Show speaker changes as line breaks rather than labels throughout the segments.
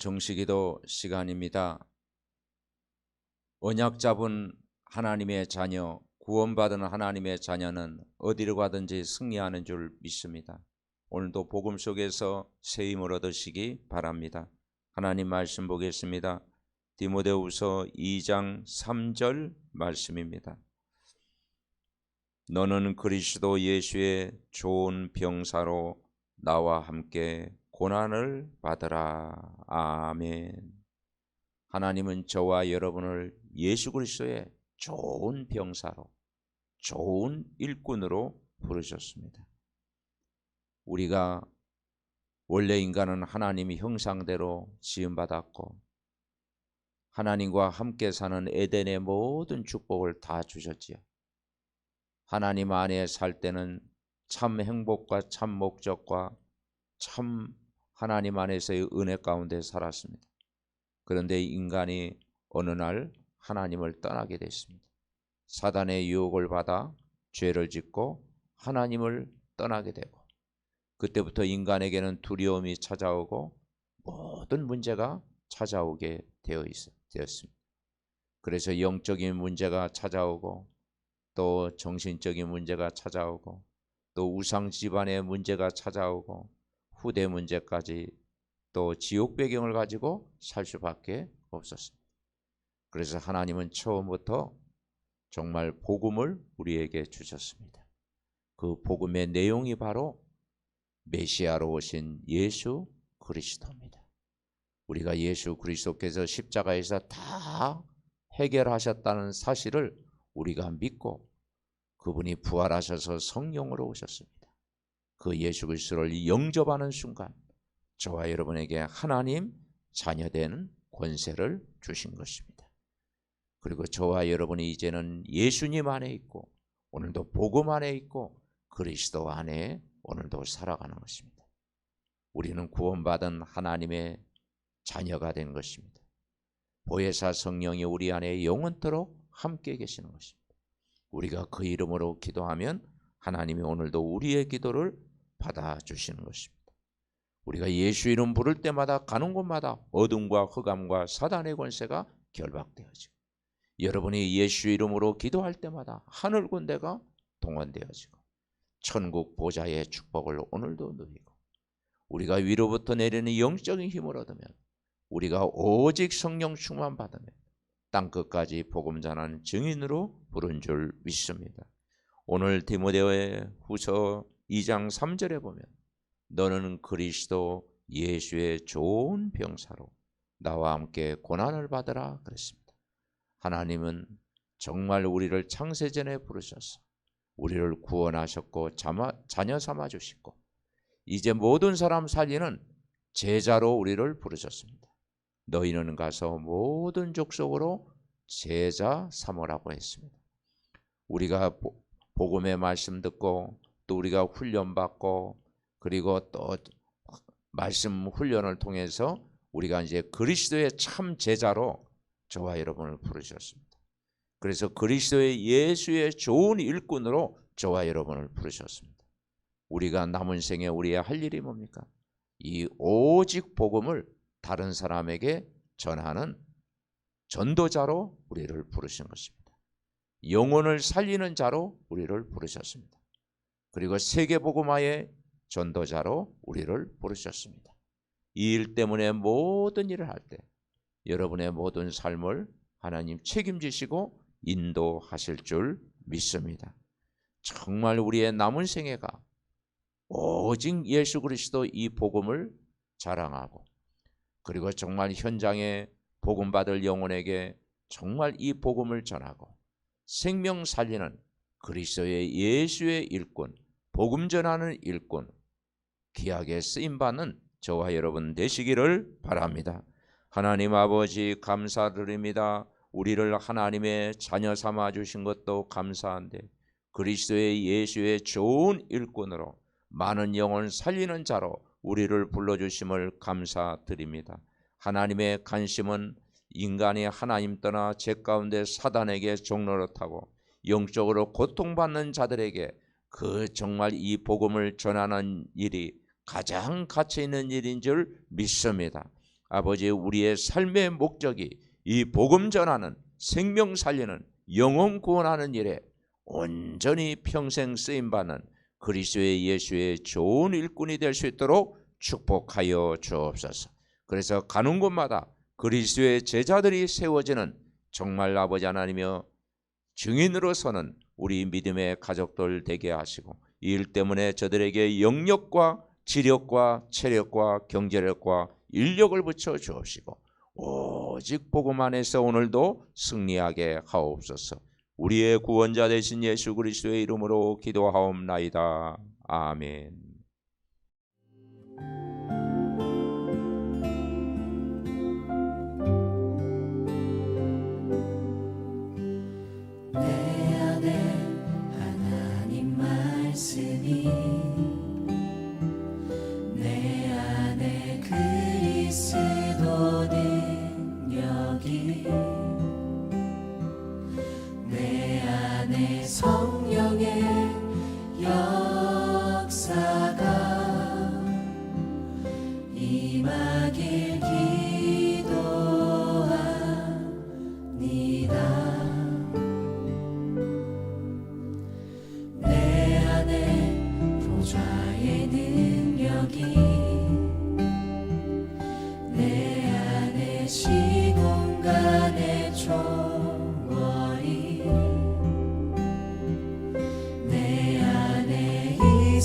정식기도 시간입니다. 언약 잡은 하나님의 자녀, 구원받은 하나님의 자녀는 어디로 가든지 승리하는 줄 믿습니다. 오늘도 복음 속에서 새 힘을 얻으시기 바랍니다. 하나님 말씀 보겠습니다. 디모데후서 2장 3절 말씀입니다. 너는 그리스도 예수의 좋은 병사로 나와 함께 고난을 받으라. 아멘. 하나님은 저와 여러분을 예수 그리스도의 좋은 병사로, 좋은 일꾼으로 부르셨습니다. 우리가 원래 인간은 하나님의 형상대로 지음받았고, 하나님과 함께 사는 에덴의 모든 축복을 다 주셨지요. 하나님 안에 살 때는 참 행복과 참 목적과 참 하나님 안에서의 은혜 가운데 살았습니다. 그런데 인간이 어느 날 하나님을 떠나게 됐습니다. 사단의 유혹을 받아 죄를 짓고 하나님을 떠나게 되고 그때부터 인간에게는 두려움이 찾아오고 모든 문제가 찾아오게 되어 있었습니다. 그래서 영적인 문제가 찾아오고 또 정신적인 문제가 찾아오고 또 우상 집안의 문제가 찾아오고 후대 문제까지 또 지옥 배경을 가지고 살 수밖에 없었습니다. 그래서 하나님은 처음부터 정말 복음을 우리에게 주셨습니다. 그 복음의 내용이 바로 메시아로 오신 예수 그리스도입니다. 우리가 예수 그리스도께서 십자가에서 다 해결하셨다는 사실을 우리가 믿고 그분이 부활하셔서 성령으로 오셨습니다. 그 예수 그리스도를 영접하는 순간 저와 여러분에게 하나님 자녀된 권세를 주신 것입니다. 그리고 저와 여러분이 이제는 예수님 안에 있고 오늘도 복음 안에 있고 그리스도 안에 오늘도 살아가는 것입니다. 우리는 구원받은 하나님의 자녀가 된 것입니다. 보혜사 성령이 우리 안에 영원토록 함께 계시는 것입니다. 우리가 그 이름으로 기도하면 하나님이 오늘도 우리의 기도를 받아주시는 것입니다. 우리가 예수 이름 부를 때마다 가는 곳마다 어둠과 흑암과 사단의 권세가 결박되어지고 여러분이 예수 이름으로 기도할 때마다 하늘 군대가 동원되어지고 천국 보좌의 축복을 오늘도 누리고 우리가 위로부터 내리는 영적인 힘을 얻으면 우리가 오직 성령 충만 받으면 땅 끝까지 복음 전하는 증인으로 부른 줄 믿습니다. 오늘 디모데의 후서 2장 3절에 보면 너는 그리스도 예수의 좋은 병사로 나와 함께 고난을 받으라 그랬습니다. 하나님은 정말 우리를 창세전에 부르셔서 우리를 구원하셨고 자녀 삼아 주시고 이제 모든 사람 살리는 제자로 우리를 부르셨습니다. 너희는 가서 모든 족속으로 제자 삼으라고 했습니다. 우리가 복음의 말씀 듣고 또 우리가 훈련 받고 그리고 또 말씀 훈련을 통해서 우리가 이제 그리스도의 참 제자로 저와 여러분을 부르셨습니다. 그래서 그리스도의 예수의 좋은 일꾼으로 저와 여러분을 부르셨습니다. 우리가 남은 생에 우리의 할 일이 뭡니까? 이 오직 복음을 다른 사람에게 전하는 전도자로 우리를 부르신 것입니다. 영혼을 살리는 자로 우리를 부르셨습니다. 그리고 세계복음화의 전도자로 우리를 부르셨습니다. 이 일 때문에 모든 일을 할 때 여러분의 모든 삶을 하나님 책임지시고 인도하실 줄 믿습니다. 정말 우리의 남은 생애가 오직 예수 그리스도 이 복음을 자랑하고 그리고 정말 현장에 복음 받을 영혼에게 정말 이 복음을 전하고 생명 살리는 그리스도의 예수의 일꾼, 복음 전하는 일꾼, 귀하게 쓰임 받는 저와 여러분 되시기를 바랍니다. 하나님 아버지 감사드립니다. 우리를 하나님의 자녀 삼아 주신 것도 감사한데 그리스도의 예수의 좋은 일꾼으로 많은 영혼 살리는 자로 우리를 불러주심을 감사드립니다. 하나님의 관심은 인간이 하나님 떠나 죄 가운데 사단에게 타고 영적으로 고통받는 자들에게 그 정말 이 복음을 전하는 일이 가장 가치 있는 일인 줄 믿습니다. 아버지 우리의 삶의 목적이 이 복음 전하는 생명 살리는 영혼 구원하는 일에 온전히 평생 쓰임 받는 그리스도의 예수의 좋은 일꾼이 될 수 있도록 축복하여 주옵소서. 그래서 가는 곳마다 그리스도의 제자들이 세워지는 정말 아버지 하나님여 증인으로 서는 우리 믿음의 가족들 되게 하시고 이 일 때문에 저들에게 영력과 지력과 체력과 경제력과 인력을 붙여 주옵시고 오직 복음 안에서 오늘도 승리하게 하옵소서. 우리의 구원자 되신 예수 그리스도의 이름으로 기도하옵나이다. 아멘.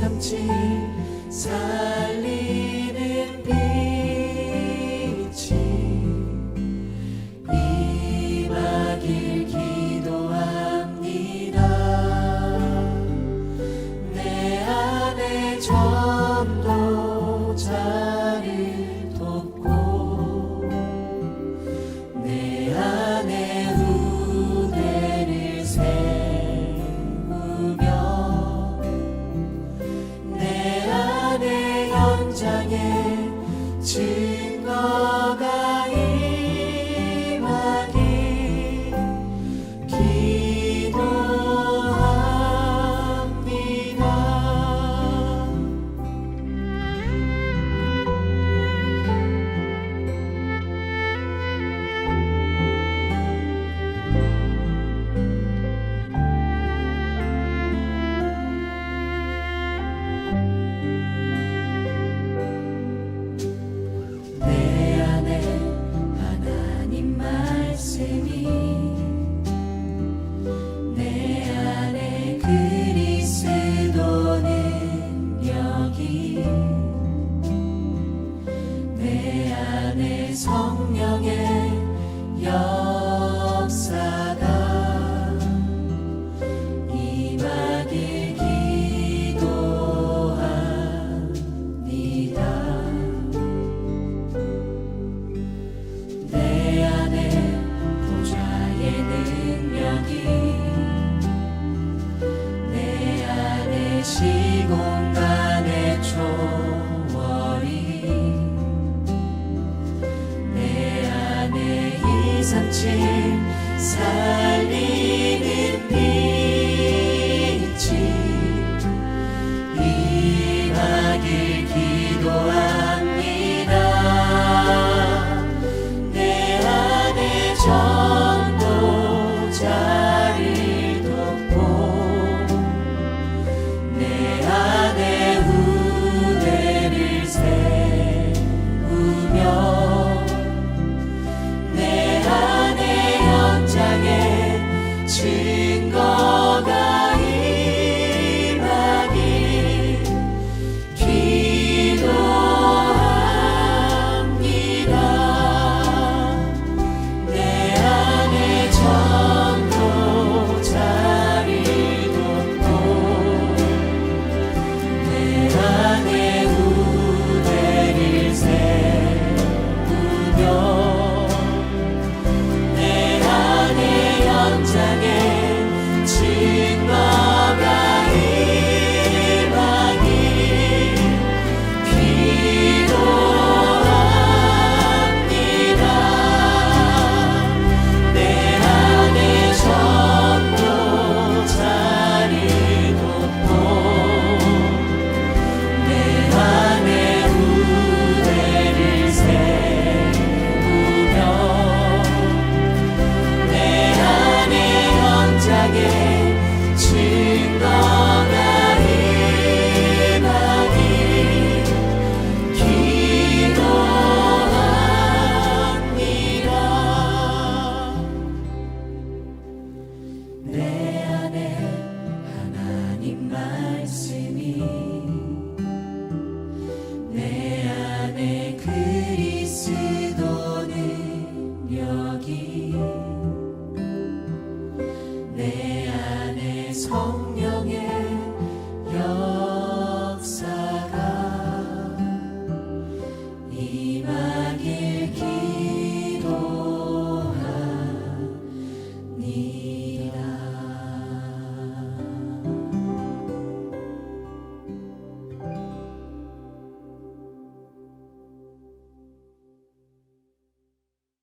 삼칠 살 심장에 지